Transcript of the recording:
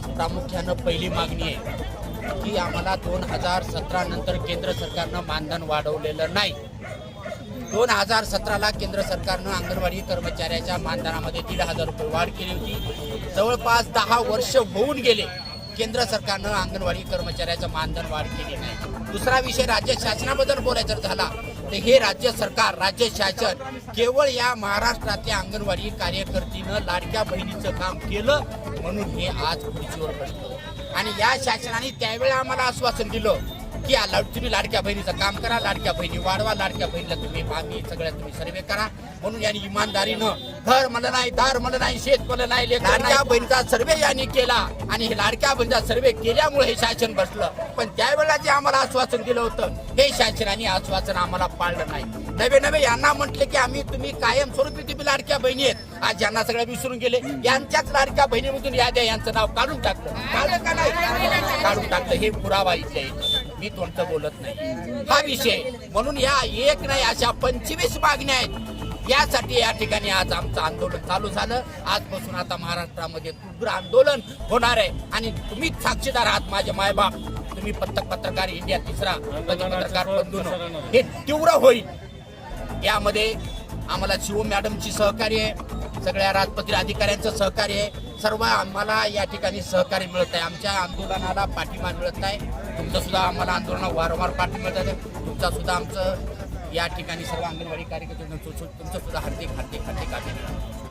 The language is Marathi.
आज प्रामुख्यानं पहिली मागणी आहे की आम्हाला दोन हजार सतरा नंतर केंद्र सरकारनं मानधन वाढवलेलं नाही. दोन हजार सतराला केंद्र सरकारनं अंगणवाडी कर्मचाऱ्याच्या मानधनामध्ये दीड हजार रुपये वाढ केली होती. जवळपास दहा वर्ष होऊन गेले केंद्र सरकारनं अंगणवाडी कर्मचाऱ्याचं मानधन वाढ केली नाही. दुसरा विषय राज्य शासनाबद्दल बोलायचा झाला तर हे राज्य सरकार राज्य शासन केवळ या महाराष्ट्रातल्या अंगणवाडी कार्यकर्तीनं लाडक्या बहिणीचं काम केलं म्हणून हे आज खुर्चीवर बसलं. आणि या शासनाने त्यावेळी आम्हाला आश्वासन दिलं की तुम्ही लाडक्या बहिणीचं काम करा लाडक्या बहिणी वाढवा लाडक्या बहिणीला तुम्ही मागणी सगळ्या तुम्ही सर्वे करा. म्हणून यांनी इमानदारीनं घर मला नाही दार मला नाही शेत मला नाही. लाडक्या बहिणीचा सर्वे यांनी केला आणि हे लाडक्या बहिणीचा सर्वे केल्यामुळे हे शासन बसलं. पण त्यावेळेला जे आम्हाला आश्वासन दिलं होतं हे शासनाने आश्वासन आम्हाला पाळलं नाही. नवे नवे यांना म्हटले की आम्ही तुम्ही कायमस्वरूपी तुम्ही लाडक्या बहिणी आहेत. आज यांना सगळ्या विसरून गेले. यांच्याच लाडक्या बहिणीमधून याद्या यांचं नाव काढून टाकलं. काढलं का नाही? काढून टाकलं. हे पुरावा इथे आहे. मी तुमचं बोलत नाही. हा विषय म्हणून या एक नाही अशा पंचवीस मागण्या आहेत. यासाठी या ठिकाणी आज आमचं आंदोलन चालू झालं. आजपासून आता महाराष्ट्रामध्ये उग्र आंदोलन होणार आहे. आणि तुम्ही साक्षीदार आहात माझे मायबाप. तुम्ही पत्रक पत्रकार इंडिया तिसरा पत्रकार बंधून हे तीव्र होईल. यामध्ये आम्हाला शिव मॅडमची सहकार्य आहे. सगळ्या राजपत्रित अधिकाऱ्यांचं सहकार्य आहे. सर्व आम्हाला या ठिकाणी सहकार्य मिळत आहे. आमच्या आंदोलनाला पाठिंबा मिळत आहे. तुमचं सुद्धा आम्हाला आंदोलनाला वारंवार पाठिंबा मिळत आहे तुमचा सुद्धा आमचं या ठिकाणी सर्व अंगणवाडी कार्यकर्ते तुमचं सुद्धा हार्दिक हार्दिक हार्दिक अभिनंदन.